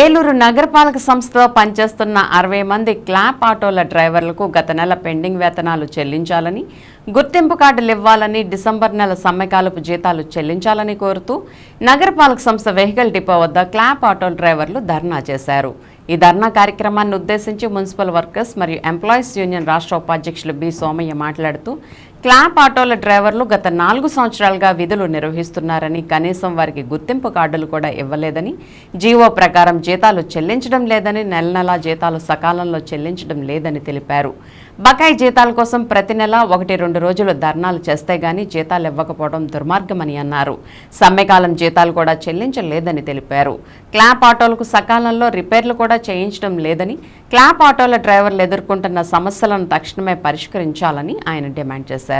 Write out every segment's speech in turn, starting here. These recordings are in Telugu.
ఏలూరు నగరపాలక సంస్థలో పనిచేస్తున్న అరవై మంది క్లాప్ ఆటోల డ్రైవర్లకు గత నెల పెండింగ్ వేతనాలు చెల్లించాలని గుర్తింపు కార్డులు ఇవ్వాలని డిసెంబర్ నెల సమ్మెకాలపు జీతాలు చెల్లించాలని కోరుతూ నగరపాలక సంస్థ వెహికల్ డిపో వద్ద క్లాప్ ఆటో డ్రైవర్లు ధర్నా చేశారు. ఈ ధర్నా కార్యక్రమాన్ని ఉద్దేశించి మున్సిపల్ వర్కర్స్ మరియు ఎంప్లాయీస్ యూనియన్ రాష్ట్ర ఉపాధ్యక్షులు బి సోమయ్య మాట్లాడుతూ క్లాప్ ఆటోల డ్రైవర్లు గత నాలుగు సంవత్సరాలుగా విధులు నిర్వహిస్తున్నారని కనీసం వారికి గుర్తింపు కార్డులు కూడా ఇవ్వలేదని జీవో ప్రకారం జీతాలు చెల్లించడం లేదని నెల నెలా జీతాలు సకాలంలో చెల్లించడం లేదని తెలిపారు. బకాయి జీతాల కోసం ప్రతి నెల ఒకటి రెండు రోజులు ధర్నాలు చేస్తే గానీ జీతాలు ఇవ్వకపోవడం దుర్మార్గమని అన్నారు. సమ్మెకాలం జీతాలు కూడా చెల్లించలేదని తెలిపారు. క్లాప్ ఆటోలకు సకాలంలో రిపేర్లు కూడా చేయించడం లేదని క్లాప్ ఆటోల డ్రైవర్లు ఎదుర్కొంటున్న సమస్యలను తక్షణమే పరిష్కరించాలని ఆయన డిమాండ్ చేశారు.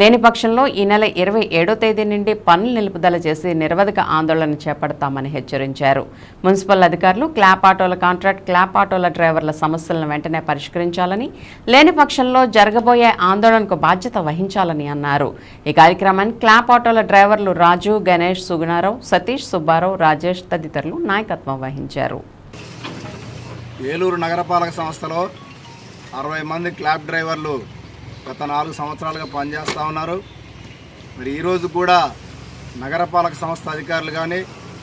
లేని పక్షంలో ఈ నెల ఇరవై ఏడో తేదీ నుండి పనులు నిలుపుదల చేసి నిరవధిక ఆందోళన చేపడతామని హెచ్చరించారు. మున్సిపల్ అధికారులు క్లాప్ ఆటోల కాంట్రాక్ట్ క్లాప్ ఆటోల డ్రైవర్ల సమస్యలను వెంటనే పరిష్కరించాలని లేని పక్షంలో జరగబోయే ఆందోళనకు బాధ్యత వహించాలని అన్నారు. ఈ కార్యక్రమాన్ని క్లాప్ ఆటోల డ్రైవర్లు రాజు గణేష్ సుగుణారావు సతీష్ సుబ్బారావు రాజేష్ తదితరులు నాయకత్వం వహించారు. ఏలూరు నగరపాలక సంస్థలో అరవై మంది క్లాబ్ డ్రైవర్లు గత నాలుగు సంవత్సరాలుగా పనిచేస్తూ ఉన్నారు. మరి ఈరోజు కూడా నగరపాలక సంస్థ అధికారులు కానీ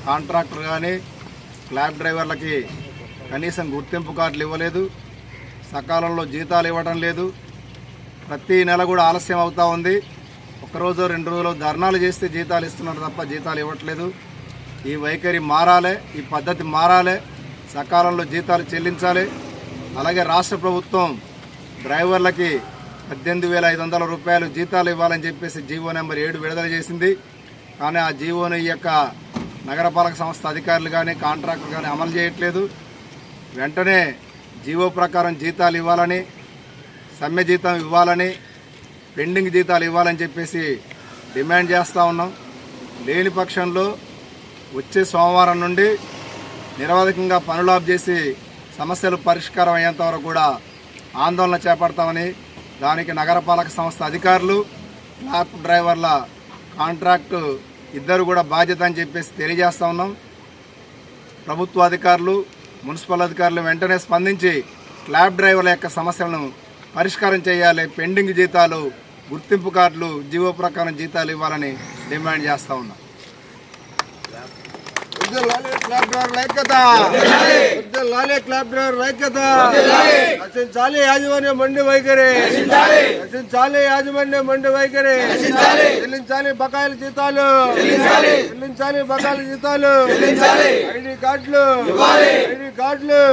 కాంట్రాక్టర్ కానీ క్లాబ్ డ్రైవర్లకి కనీసం గుర్తింపు కార్డులు ఇవ్వలేదు. సకాలంలో జీతాలు ఇవ్వడం లేదు. ప్రతి నెల కూడా ఆలస్యం అవుతూ ఉంది. ఒకరోజు రెండు రోజులు ధర్నాలు చేస్తే జీతాలు ఇస్తున్నారు తప్ప జీతాలు ఇవ్వట్లేదు. ఈ వైఖరి మారాలే ఈ పద్ధతి మారాలే. సకాలంలో జీతాలు చెల్లించాలి. అలాగే రాష్ట్ర ప్రభుత్వం డ్రైవర్లకి పద్దెనిమిది వేల ఐదు వందల రూపాయలు జీతాలు ఇవ్వాలని చెప్పేసి జీవో నెంబర్ ఏడు విడుదల చేసింది. కానీ ఆ జీవోను ఈ యొక్క నగరపాలక సంస్థ అధికారులు కానీ కాంట్రాక్టర్ కానీ అమలు చేయట్లేదు. వెంటనే జీవో ప్రకారం జీతాలు ఇవ్వాలని సమ్మె జీతం ఇవ్వాలని పెండింగ్ జీతాలు ఇవ్వాలని చెప్పేసి డిమాండ్ చేస్తూ ఉన్నాం. లేని పక్షంలో వచ్చే సోమవారం నుండి నిరవధికంగా పనులు ఆఫ్ చేసి సమస్యలు పరిష్కారం అయ్యేంత వరకు కూడా ఆందోళన చేపడతామని దానికి నగరపాలక సంస్థ అధికారులు ల్యాప్ డ్రైవర్ల కాంట్రాక్టు ఇద్దరు కూడా బాధ్యత అని చెప్పేసి తెలియజేస్తా ఉన్నాం. ప్రభుత్వ అధికారులు మున్సిపల్ అధికారులు వెంటనే స్పందించి క్లాబ్ డ్రైవర్ల యొక్క సమస్యలను పరిష్కారం చేయాలి పెండింగ్ జీతాలు గుర్తింపు కార్డులు జీవో ప్రకారం జీతాలు ఇవ్వాలని డిమాండ్ చేస్తూ ఉన్నాం. లాలే క్లాబ్ లాలే క్లాబ్ యాజమాన్య మండి వైఖరి రచించాలి యాజమాన్య మండి వైఖరి చెల్లించాలి బకాయిల జీతాలు చెల్లించాలి బకాయిల జీతాలు ఐడి కార్డులు ఐడి కార్డులు